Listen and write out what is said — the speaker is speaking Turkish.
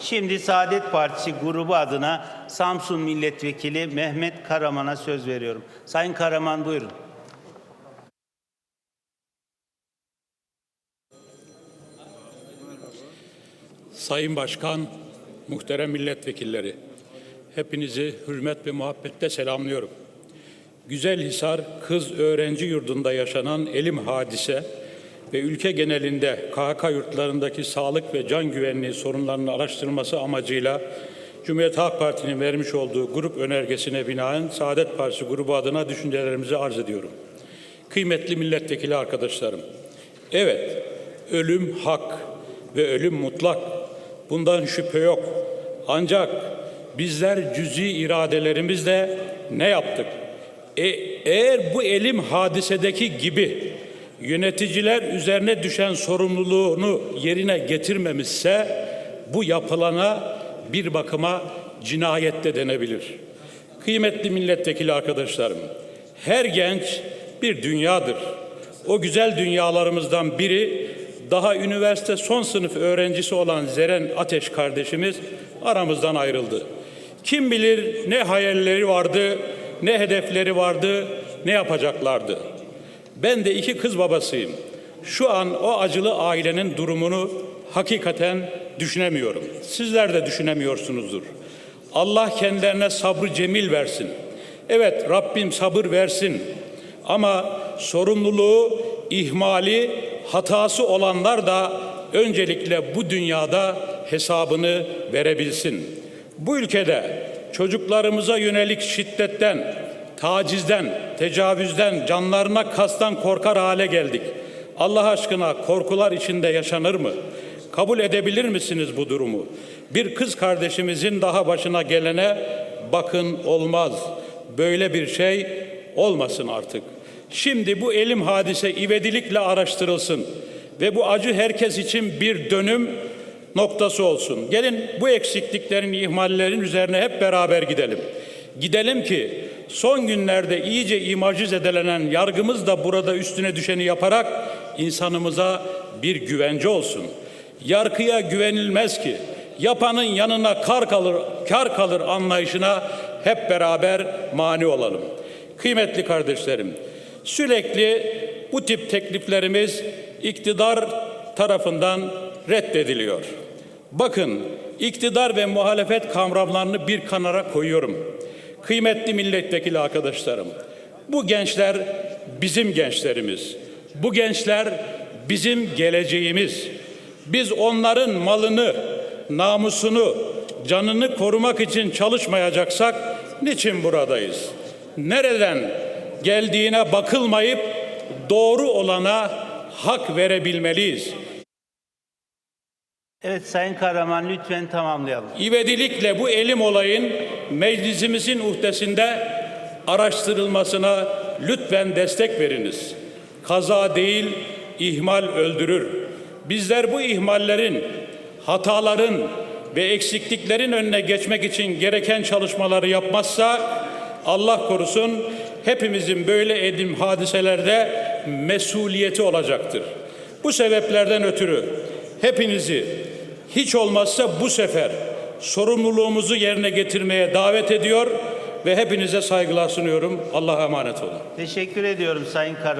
Şimdi Saadet Partisi grubu adına Samsun Milletvekili Mehmet Karaman'a söz veriyorum. Sayın Karaman buyurun. Sayın Başkan, muhterem milletvekilleri, hepinizi hürmet ve muhabbetle selamlıyorum. Güzelhisar Kız Öğrenci Yurdu'nda yaşanan elim hadise ve ülke genelinde KHK yurtlarındaki sağlık ve can güvenliği sorunlarının araştırılması amacıyla Cumhuriyet Halk Parti'nin vermiş olduğu grup önergesine binaen Saadet Partisi grubu adına düşüncelerimizi arz ediyorum. Kıymetli milletvekili arkadaşlarım, evet ölüm hak ve ölüm mutlak. Bundan şüphe yok. Ancak bizler cüzi iradelerimizle ne yaptık? E, eğer bu elim hadisedeki gibi yöneticiler üzerine düşen sorumluluğunu yerine getirmemişse bu yapılana bir bakıma cinayette denebilir. Kıymetli milletvekili arkadaşlarım, her genç bir dünyadır. O güzel dünyalarımızdan biri daha üniversite son sınıf öğrencisi olan Zeren Ateş kardeşimiz aramızdan ayrıldı. Kim bilir ne hayalleri vardı, ne hedefleri vardı, ne yapacaklardı. Ben de iki kız babasıyım. Şu an o acılı ailenin durumunu hakikaten düşünemiyorum. Sizler de düşünemiyorsunuzdur. Allah kendilerine sabrı cemil versin. Evet Rabbim sabır versin. Ama sorumluluğu, ihmali, hatası olanlar da öncelikle bu dünyada hesabını verebilsin. Bu ülkede çocuklarımıza yönelik şiddetten, tacizden, tecavüzden, canlarına kastan korkar hale geldik. Allah aşkına korkular içinde yaşanır mı? Kabul edebilir misiniz bu durumu? Bir kız kardeşimizin daha başına gelene bakın olmaz. Böyle bir şey olmasın artık. Şimdi bu elim hadise ivedilikle araştırılsın ve bu acı herkes için bir dönüm noktası olsun. Gelin bu eksikliklerin, ihmallerin üzerine hep beraber gidelim. Gidelim ki son günlerde iyice imajı zedelenen yargımız da burada üstüne düşeni yaparak insanımıza bir güvence olsun. Yargıya güvenilmez ki yapanın yanına kar kalır, kar kalır anlayışına hep beraber mani olalım. Kıymetli kardeşlerim, sürekli bu tip tekliflerimiz iktidar tarafından reddediliyor. Bakın iktidar ve muhalefet kavramlarını bir kanara koyuyorum. Kıymetli milletvekili arkadaşlarım, bu gençler bizim gençlerimiz. Bu gençler bizim geleceğimiz. Biz onların malını, namusunu, canını korumak için çalışmayacaksak niçin buradayız? Nereden geldiğine bakılmayıp doğru olana hak verebilmeliyiz. Evet Sayın Karaman lütfen tamamlayalım. İvedilikle bu elim olayın meclisimizin uhdesinde araştırılmasına lütfen destek veriniz. Kaza değil, ihmal öldürür. Bizler bu ihmallerin, hataların ve eksikliklerin önüne geçmek için gereken çalışmaları yapmazsak Allah korusun hepimizin böyle edim hadiselerde mesuliyeti olacaktır. Bu sebeplerden ötürü hepinizi hiç olmazsa bu sefer sorumluluğumuzu yerine getirmeye davet ediyor ve hepinize saygılar sunuyorum. Allah'a emanet olun. Teşekkür ediyorum Sayın Karaman.